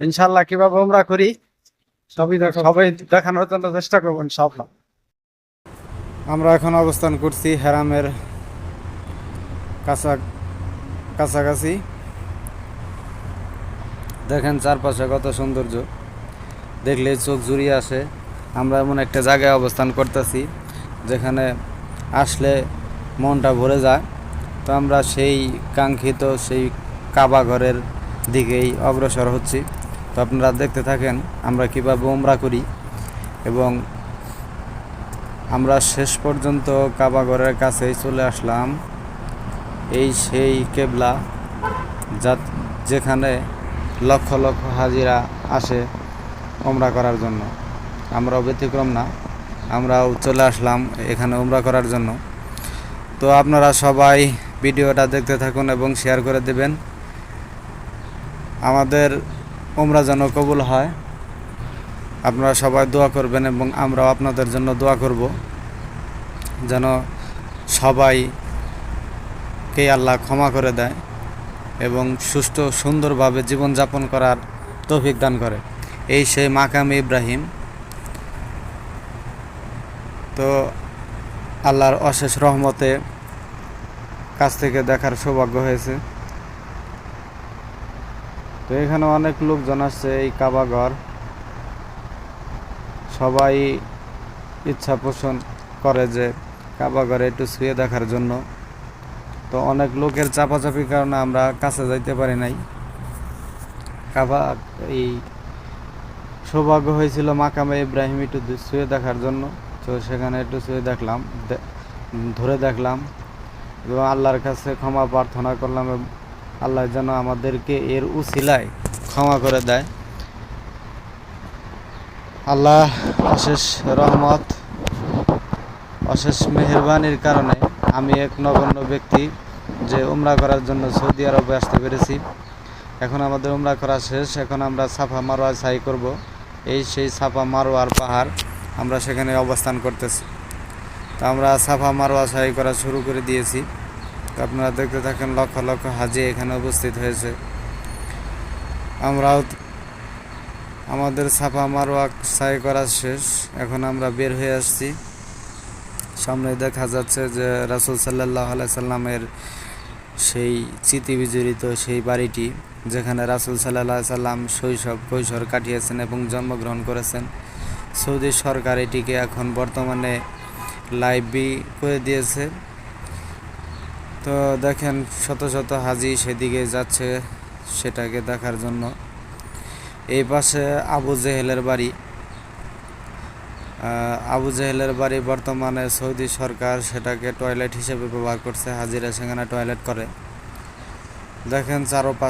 ইনশাল্লাহ কীভাবে আমরা করি সবই দেখ- সবাই দেখানোর জন্য চেষ্টা করব ইনশাল্লাহ আমরা এখন অবস্থান করছি হেরামের কাছা কাছাকাছি। দেখেন চারপাশে কত সৌন্দর্য। দেখলে চোখ জুড়িয়ে আসে। আমরা এমন একটা জায়গায় অবস্থান করতেছি যেখানে আসলে মনটা ভরে যায়। তো আমরা সেই কাঙ্ক্ষিত সেই কাবা ঘরের দিকেই অগ্রসর হচ্ছি। তো আপনারা দেখতে থাকেন, আমরা কীভাবে উমরা করি এবং আমরা শেষ পর্যন্ত কাবা ঘরের কাছেই চলে আসলাম। এই সেই কেবলা যা যেখানে লক্ষ লক্ষ হাজিরা আসে উমরা করার জন্য। আমরাও ব্যতিক্রম না, আমরাও চলে আসলাম এখানে উমরা করার জন্য। তো আপনারা সবাই ভিডিওটা দেখতে থাকুন এবং শেয়ার করে দেবেন। আমাদের উমরা যেন কবুল হয়। আপনারা সবাই দোয়া করবেন এবং আমরাও আপনাদের জন্য দোয়া করব। যেন সবাইকে আল্লাহ ক্ষমা করে দেয় এবং সুষ্ঠু সুন্দরভাবে জীবনযাপন করার তৌফিক দান করে। এই সেই মাকাম ইব্রাহিম। তো আল্লাহর অশেষ রহমতে কাছ থেকে দেখার সৌভাগ্য হয়েছে। তো এখানে অনেক লোকজন আসছে, এই কাবাঘর সবাই ইচ্ছা পোষণ করে যে কাবাঘরে একটু শুয়ে দেখার জন্য। তো অনেক লোকের চাপাচাপির কারণে আমরা কাছে যাইতে পারি নাই। কাবা, এই সৌভাগ্য হয়েছিল মাকামে ইব্রাহিম একটু শুয়ে দেখার জন্য। তো সেখানে একটু শুয়ে দেখলাম ধরে দেখলাম। এবং আল্লাহর কাছে ক্ষমা প্রার্থনা করলাম আল্লাহ যেন আমাদেরকে এর উসিলায় ক্ষমা করে দেয়। আল্লাহ অশেষ রহমত, অশেষ মেহরবানির কারণে আমি এক নগণ্য ব্যক্তি যে উমরা করার জন্য সৌদি আরবে আসতে পেরেছি। এখন আমাদের উমরা করা শেষ, এখন আমরা সাফা মারোয়া সাই করব। এই সেই সাফা মারোয়ার পাহাড় আমরা সেখানে অবস্থান করতেছি। তো আমরা সাফা মারোয়া সাই করা শুরু করে দিয়েছি। আপনারা দেখতে থাকেন লক্ষ লক্ষ হাজি এখানে উপস্থিত হয়েছে। আমরাও আমাদের সাফা মারোয়া সাই করা শেষ। এখন আমরা বের হয়ে আসছি। সামনে দেখা যাচ্ছে যে রাসুল সাল্লাহ সাল্লামের সেই স্মৃতি বিজড়িত সেই বাড়িটি, যেখানে রাসুল সাল্লাহ সাল্লাম শৈশব, কৈশোর কাটিয়েছেন এবং জন্মগ্রহণ করেছেন। সৌদি সরকার এটিকে এখন বর্তমানে লাইভি করে দিয়েছে। তো দেখেন, শত শত হাজি সেদিকে যাচ্ছে সেটাকে দেখার জন্য। এই পাশে আবু জেহেলের বাড়ি। আবু জেহেলের বাড়ি বর্তমানে সৌদি সরকার সেটাকে টয়লেট হিসেবে ব্যবহার করছে, হাজিরা সেখানে টয়লেট করে। দেখেন চারোপাশ